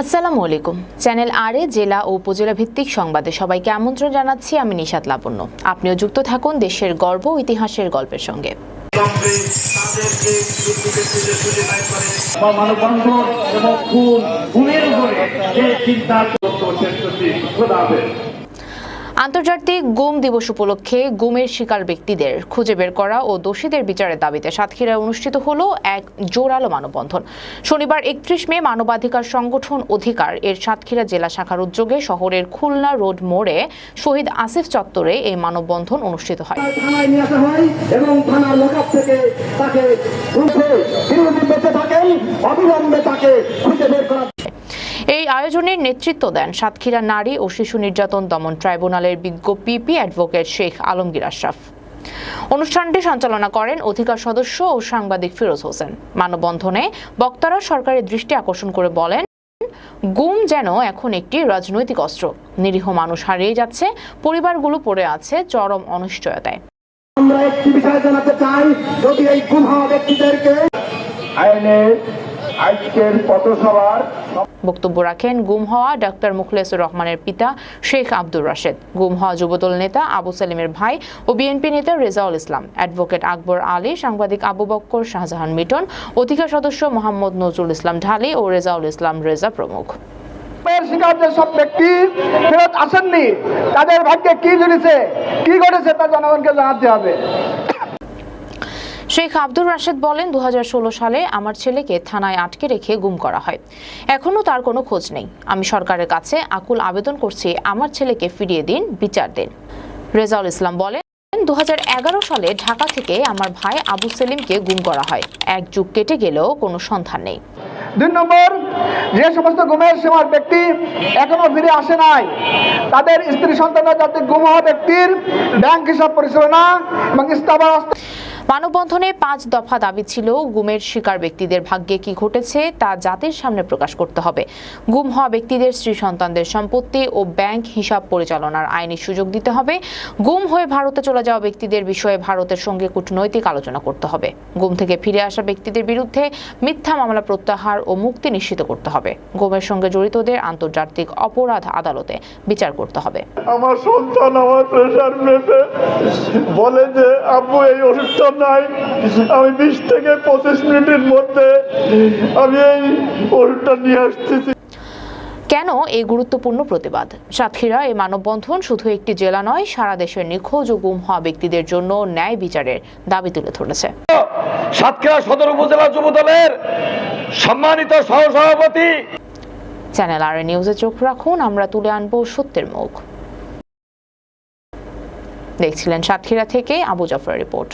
আসসালামু আলাইকুম। চ্যানেল আরে জেলা ও উপজেলা ভিত্তিক সংবাদে সবাইকে আমন্ত্রণ জানাচ্ছি, আমি নিশাত লাবণ্য। আপনিও যুক্ত থাকুন দেশের গর্ব ইতিহাসের গল্পের সঙ্গে। এবং খুন খুনের উপরে চিন্তা আন্তর্জাতিক গুম দিবস উপলক্ষে গুমের শিকার ব্যক্তিদের খুঁজে বের করা ও দোষীদের বিচারের দাবিতে সাতক্ষীরায় অনুষ্ঠিত হলো এক জোরালো মানববন্ধন। শনিবার একত্রিশ মে মানবাধিকার সংগঠন অধিকার এর সাতক্ষীরা জেলা শাখার উদ্যোগে শহরের খুলনা রোড মোড়ে শহীদ আসিফ চত্বরে এই মানববন্ধন অনুষ্ঠিত হয়। অবিলম্বে তাকে খুঁজে বের করা এই আয়োজনের নেতৃত্ব দেন সাতক্ষীরা নারী ও শিশু নির্যাতন দমন ট্রাইব্যুনালের বিজ্ঞ পিপি অ্যাডভোকেট শেখ আলমগীর আশরাফ। অনুষ্ঠানটি সঞ্চালনা করেন অধিকার সদস্য ও সাংবাদিক ফিরোজ হোসেন। মানববন্ধনে বক্তারা সরকারের দৃষ্টি আকর্ষণ করে বলেন, গুম যেন এখন একটি রাজনৈতিক অস্ত্র। নিরীহ মানুষ হারিয়ে যাচ্ছে, পরিবারগুলো পড়ে আছে চরম অনিশ্চয়তায়। আমরা একটি বিষয় জানাতে চাই, যদি এই গুম হওয়া ব্যক্তিদেরকে আইনের আজকের পথসভার বক্তব্য রাখেন গুম হওয়া ডাক্তার মুখলেসুর রহমানের পিতা শেখ আব্দুর রাশেদ। গুম হওয়া যুবদল নেতা আবু সালিমের ভাই ও বিএনপি নেতা রেজাউল ইসলাম। অ্যাডভোকেট আকবর আলী সাংবাদিক আবু বক্কর শাহজাহান মিটন অধিকার সদস্য মোহাম্মদ নজরুল ইসলাম ঢালি ও রেজাউল ইসলাম রেজা প্রমুখ। এর শিকার সব ব্যক্তি ফেরত আসেননি তাদের ভাগ্যে কি জড়িছে কি ঘটেছে তা জনগণকে জানাতে হবে। শেখ আব্দুর রাশেদ বলেন দু সালে আমার ছেলেকে থানায় আটকে রেখে গুম করা হয়। এখনও তার কোনো খোঁজ নেই। আমি সরকারের কাছে আকুল আবেদন করছি, আমার ছেলেকে ফিরিয়ে দিন, বিচার দিন। রেজাউল ইসলাম বলেন দু সালে ঢাকা থেকে আমার ভাই আবু সেলিমকে গুম করা হয়। এক যুগ কেটে গেলেও কোনো সন্ধান নেই। দুই নম্বর, যে সমস্ত গুমের সীমার ব্যক্তি এখনও ফিরে আসে নাই, তাদের স্ত্রী সন্তানরা যাতে গুম হওয়া ব্যক্তির ব্যাংক হিসাব পরিচালনা এবং স্থাবর মানববন্ধনে পাঁচ দফা দাবি ছিল গুমের শিকার ব্যক্তিদের ভাগ্যে কি ঘটেছে তা জাতির সামনে প্রকাশ করতে হবে। গুম হওয়া ব্যক্তিদের স্ত্রী সন্তানদের সম্পত্তি ও ব্যাংক হিসাব পরিচালনার আইনি সুযোগ দিতে হবে। গুম হয়ে ভারতে চলে যাওয়া ব্যক্তিদের বিষয়ে ভারতের সঙ্গে কূটনৈতিক আলোচনা করতে হবে। গুম থেকে ফিরে আসা ব্যক্তিদের বিরুদ্ধে মিথ্যা মামলা প্রত্যাহার ও মুক্তি নিশ্চিত করতে হবে। গুমের সঙ্গে জড়িতদের আন্তর্জাতিক অপরাধ আদালতে বিচার করতে হবে। আমার সন্তান আমার প্রেশার মেপে বলে যে, আব্বু, এই ওষুধটা নাই। আমি বিশ থেকে পঁচিশ মিনিটের মধ্যে আমি এই ওষুধটা নিয়ে আসতেছি। কেন এই গুরুত্বপূর্ণ প্রতিবাদ? সাতক্ষীরা এই মানববন্ধন শুধু একটি জেলা নয় সারা দেশের নিখোঁজ ও গুম হওয়া ব্যক্তিদের জন্য ন্যায় বিচারের দাবি তুলে ধরেছে। সাতক্ষীরা সদর উপজেলা যুব দলের সম্মানিত সহসভাপতি। চ্যানেল আর নিউজে চোখ রাখুন আমরা তুলে আনব সত্যের মুখ। দেখছিলেন সাতক্ষীরা থেকে আবু জাফর রিপোর্ট।